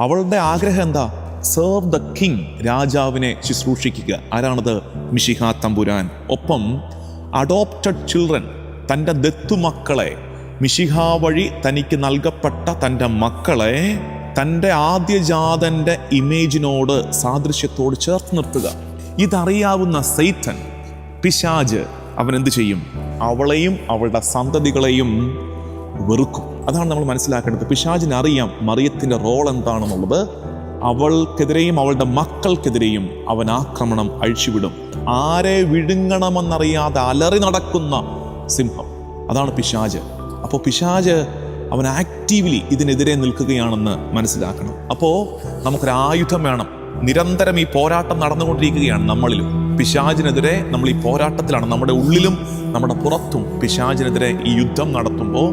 അവളുടെ ആഗ്രഹം എന്താ? സെർവ് ദ കിങ് രാജാവിനെ ശുശ്രൂഷിക്കുക. ആരാണത്? മിഷിഹ തമ്പുരാൻ. ഒപ്പം അഡോപ്റ്റഡ് ചിൽഡ്രൻ തന്റെ ദത്തുമക്കളെ മിഷിഹ വഴി തനിക്ക് നൽകപ്പെട്ട തന്റെ മക്കളെ തന്റെ ആദ്യജാതന്റെ ഇമേജിനോട് സാദൃശ്യത്തോട് ചേർത്ത് നിർത്തുക. ഇതറിയാവുന്ന സെയ്റ്റൻ പിശാജ് അവൻ എന്ത് ചെയ്യും? അവളെയും അവളുടെ സന്തതികളെയും വെറുക്കും. അതാണ് നമ്മൾ മനസ്സിലാക്കേണ്ടത്. പിശാചിന് അറിയാം മറിയത്തിന്റെ റോൾ എന്താണെന്നുള്ളത്. അവൾക്കെതിരെയും അവളുടെ മക്കൾക്കെതിരെയും അവൻ ആക്രമണം അഴിച്ചുവിടും. ആരെ വിഴുങ്ങണമെന്നറിയാതെ അലറി നടക്കുന്ന സിംഹം. അതാണ് പിശാജ് അപ്പോൾ പിശാജ് അവൻ ആക്റ്റീവ്ലി ഇതിനെതിരെ നിൽക്കുകയാണെന്ന് മനസ്സിലാക്കണം. അപ്പോൾ നമുക്കൊരു ആയുധം വേണം. നിരന്തരം ഈ പോരാട്ടം നടന്നുകൊണ്ടിരിക്കുകയാണ് നമ്മളിലും. പിശാചിനെതിരെ നമ്മൾ ഈ പോരാട്ടത്തിലാണ്. നമ്മുടെ ഉള്ളിലും നമ്മുടെ പുറത്തും പിശാചിനെതിരെ ഈ യുദ്ധം നടത്തുമ്പോൾ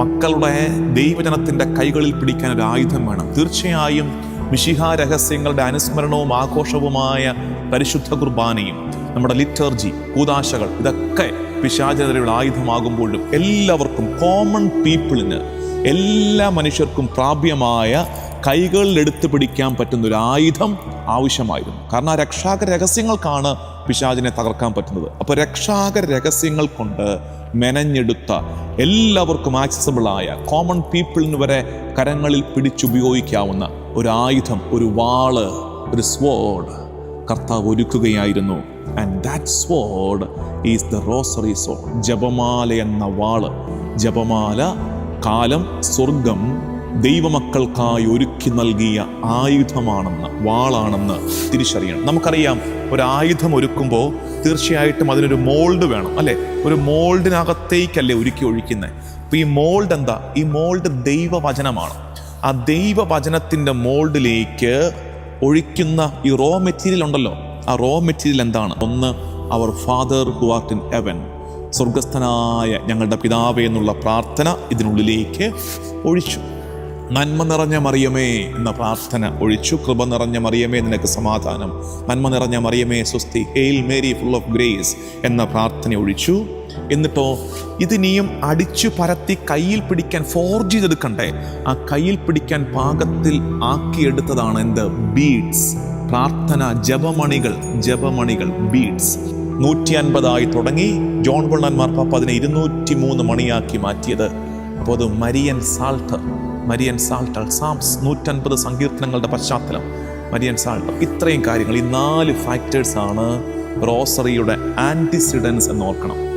മക്കളുടെ ദൈവജനത്തിന്റെ കൈകളിൽ പിടിക്കാൻ ഒരു ആയുധം വേണം. തീർച്ചയായും മിശിഹാ രഹസ്യങ്ങളുടെ അനുസ്മരണവും ആഘോഷവുമായ പരിശുദ്ധ കുർബാനയും നമ്മുടെ ലിറ്റർജി കൂതാശകൾ ഇതൊക്കെ പിശാചിനെതിരെയുള്ള ആയുധമാകുമ്പോഴും എല്ലാവർക്കും കോമൺ പീപ്പിളിന് എല്ലാ മനുഷ്യർക്കും പ്രാപ്യമായ കൈകളിൽ എടുത്തു പിടിക്കാൻ പറ്റുന്ന ഒരു ആയുധം ആവശ്യമായിരുന്നു. കാരണം ആ രക്ഷാക രഹസ്യങ്ങൾക്കാണ് പിശാചിനെ തകർക്കാൻ പറ്റുന്നത്. അപ്പോൾ രക്ഷാക രഹസ്യങ്ങൾ കൊണ്ട് മെനഞ്ഞെടുത്ത എല്ലാവർക്കും ആക്സസിബിൾ ആയ കോമൺ പീപ്പിളിന് വരെ കരങ്ങളിൽ പിടിച്ചുപയോഗിക്കാവുന്ന ഒരു ആയുധം ഒരു വാൾ ഒരു സ്വോർഡ് കർത്താവ് ഒരുക്കുകയായിരുന്നു. And that sword is the rosary so ജപമാല എന്ന വാൾ ജപമാല കാലം സ്വർഗം ദൈവമക്കൾക്കായി ഒരുക്കി നൽകിയ ആയുധമാണെന്ന് വാളാണെന്ന് തിരിച്ചറിയണം. നമുക്കറിയാം ഒരു ആയുധം ഒരുക്കുമ്പോൾ തീർച്ചയായിട്ടും അതിനൊരു മോൾഡ് വേണം അല്ലേ? ഒരു മോൾഡിനകത്തേക്കല്ലേ ഒരുക്കി ഒഴിക്കുന്നത് അപ്പോൾ ഈ മോൾഡ് എന്താ? ഈ മോൾഡ് ദൈവവചനമാണ്. ആ ദൈവവചനത്തിന്റെ മോൾഡിലേക്ക് ഒഴിക്കുന്ന ഈ റോ മെറ്റീരിയൽ ഉണ്ടല്ലോ. ആ റോ മെറ്റീരിയൽ എന്താണ്? ഒന്ന് our father who art in heaven സ്വർഗസ്ഥനായ ഞങ്ങളുടെ പിതാവേ എന്നുള്ള പ്രാർത്ഥന ഇതിനുള്ളിലേക്ക് ഒഴിച്ചു. നന്മ നിറഞ്ഞ മറിയമേ എന്ന പ്രാർത്ഥന. ഒഴിച്ചു കൃപ നിറഞ്ഞ മറിയമേ നിനക്ക് സമാധാനം. നന്മ നിറഞ്ഞ മറിയമേ സ്വസ്തി. Hail Mary full of grace എന്ന പ്രാർത്ഥന ഒഴിച്ചു. എന്നിട്ടോ ഇതിനെയും അടിച്ചു പരത്തി കയ്യിൽ പിടിക്കാൻ ഫോർജ് ചെയ്തെടുക്കണ്ടേ? ആ കയ്യിൽ പിടിക്കാൻ പാകത്തിൽ ആക്കിയെടുത്തതാണ് എന്ത്? ബീഡ്സ് പ്രാർത്ഥന ജപമണികൾ ജപമണികൾ ബീഡ്സ് നൂറ്റി അൻപതായി തുടങ്ങി. ജോൺ ബുള്ളൻ മാർപ്പാപ്പ അതിനെ ഇരുന്നൂറ്റി മൂന്ന് മണിയാക്കി മാറ്റിയത്. അപ്പോൾ Marian psalter Marian psalter psalms നൂറ്റൻപത് സങ്കീർത്തനങ്ങളുടെ പശ്ചാത്തലം. മരിയൻ സാൾട്ടർ ഇത്രയും കാര്യങ്ങൾ ഈ നാല് ഫാക്ടേഴ്സാണ് റോസറിയുടെ ആന്റിസിഡൻസ് എന്ന് ഓർക്കണം.